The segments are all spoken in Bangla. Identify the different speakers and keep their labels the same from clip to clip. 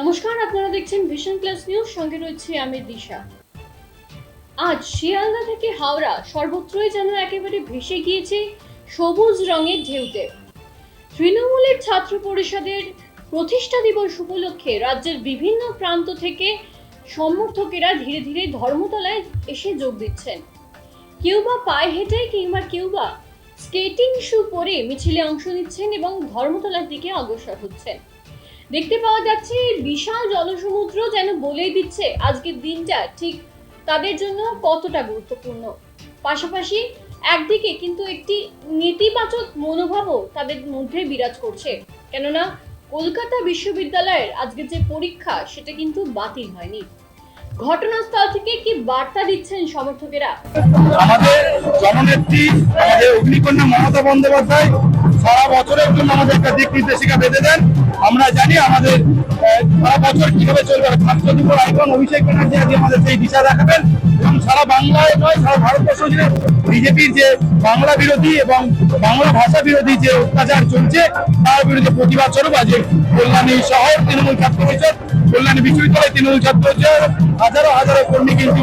Speaker 1: নমস্কার, আপনারা দেখছেন ভিশন প্লাস নিউজ সঙ্গে রয়েছে আমি দিশা। আজ শিয়ালদা থেকে হাওড়া সর্বত্রই যেন একেবারে ভেসে গিয়েছে সবুজ রঙের ঢেউতে। তৃণমূলের ছাত্র পরিষদের প্রতিষ্ঠা দিবস উপলক্ষে রাজ্যের বিভিন্ন প্রান্ত থেকে সমর্থকেরা ধীরে ধীরে ধর্মতলায় এসে যোগ দিচ্ছেন। কেউ বা পায়ে হেঁটে কিংবা কেউ বা স্কেটিং শু পরে মিছিলে অংশ নিচ্ছেন এবং ধর্মতলার দিকে অগ্রসর হচ্ছেন। দেখতে পাওয়া যাচ্ছে বিশাল জলসমুদ্র যেন বলেই দিচ্ছে আজকের দিনটা ঠিক তাদের জন্য কতটা গুরুত্বপূর্ণ। পাশাপাশি একদিকে কিন্তু একটি নেতিবাচক মনোভাবও তাদের মধ্যে বিরাজ করছে। কেননা কলকাতা বিশ্ববিদ্যালয়ের আজকের যে পরীক্ষা, সেটা কিন্তু বাতিল হয়নি। ঘটনাস্থল থেকে কি বার্তা দিচ্ছেন সমর্থকেরা?
Speaker 2: আমাদের জননেত্রী অগ্নিকন্যা মমতা বন্দ্যোপাধ্যায় সারা বছরের জন্য আমাদের একটা দিক নির্দেশিকা বেঁধে দেন। আমরা জানি আমাদের সারা বছর কীভাবে চলবে ছাত্রদীপর আইকন, অভিষেক ব্যানার্জি আজকে আমাদের সেই দিশা দেখাবেন। এবং সারা বাংলায় নয়, সারা ভারতবর্ষ জুড়ে বিজেপির যে বাংলা বিরোধী এবং বাংলা ভাষা বিরোধী যে অত্যাচার চলছে, তার বিরুদ্ধে প্রতিবাদ স্বরূপ আজকে কল্যাণী শহর তৃণমূল ছাত্র পরিষদ, কল্যাণী বিশ্ববিদ্যালয় তৃণমূল ছাত্র পরিষদ, হাজারো হাজারো কর্মী কিন্তু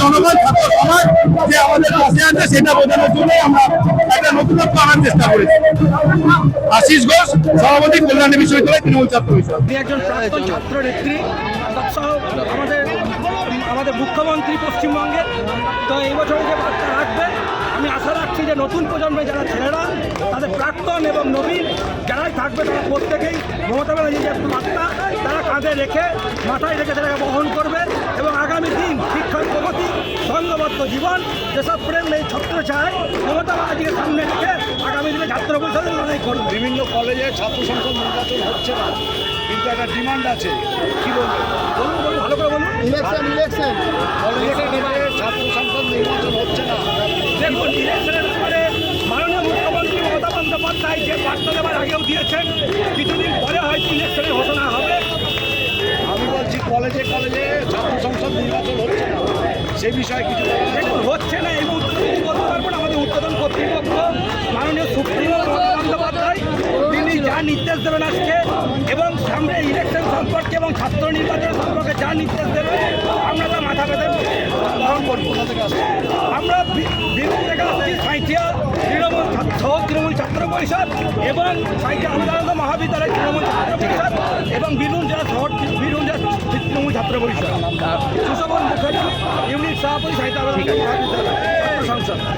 Speaker 2: জনগণ ছাত্র সমাজ, যে আমাদের পাশে আছে, সেটা বোঝানোর জন্য আমরা একটা নতুনত্ব আনার চেষ্টা করেছি। আশিস ঘোষ, সভাপতি কল্যাণী বিশ্ববিদ্যালয় তৃণমূল ছাত্র
Speaker 3: একজন ছাত্র আমাদের আমাদের মুখ্যমন্ত্রী পশ্চিমবঙ্গের তো এই বছরে যে বার্তা রাখবে আমি আশা রাখছি যে নতুন প্রজন্মে যারা ছেলেরা, তাদের প্রাক্তন এবং নবীন যারাই থাকবে তারা প্রত্যেকেই মমতা ব্যানার্জির যে বার্তা, তারা কাঁধে রেখে, মাথায় রেখে তারা বহন করবে এবং আগামী দিন শিক্ষার সঙ্গবদ্ধ জীবন যেসব প্রেম এই ছত্র চায় মমতা ব্যানার্জিকে সামনে রেখে আগামী দিনে ছাত্র পরিষদের লড়াই করবে।
Speaker 4: বিভিন্ন কলেজে ছাত্র সংসদ নির্বাচন হচ্ছে না কিন্তু একটা ডিমান্ড আছে। কি বলবেন?
Speaker 3: বলুন বলুন ভালো করে বলুন।
Speaker 4: ইলেকশন ইলেকশন কলেজে ছাত্র সংসদ নির্বাচন হচ্ছে না।
Speaker 3: দেখুন ইলেকশনের ব্যাপারে মাননীয় মুখ্যমন্ত্রী মমতা বন্দ্যোপাধ্যায় যে বার্তা দেওয়ার আগেও দিয়েছেন কিছুদিন পরে হয়তো ইলেকশনের ঘোষণা হবে।
Speaker 4: আমি বলছি কলেজে কলেজে ছাত্র সংসদ নির্বাচন হচ্ছে না। সে বিষয়ে কিছু
Speaker 3: হচ্ছে না এই মুহূর্তে কিছু বলতে পারব না। আমাদের উৎপাদন কর্তৃপক্ষ, মাননীয় সুপ্রিমো বন্দ্যোপাধ্যায়, তিনি যা নির্দেশ দেবেন আজকে, এবং সামনে ইলেকশন সম্পর্কে এবং ছাত্র নির্বাচন সম্পর্কে যা নির্দেশ দেবেন, আমরা তা মাথা পেতে গ্রহণ করব। আমরা বীরভূম থেকে সাঁইথিয়া তৃণমূল ছাত্র তৃণমূল ছাত্র পরিষদ, এবং সাঁইথিয়া অনুদানন্দ মহাবিদ্যালয় তৃণমূল ছাত্র পরিষদ, এবং বীরভূম জেলা শহর বীরভূম জেলা তৃণমূল ছাত্র পরিষদ। সুশোভন মুখার্জি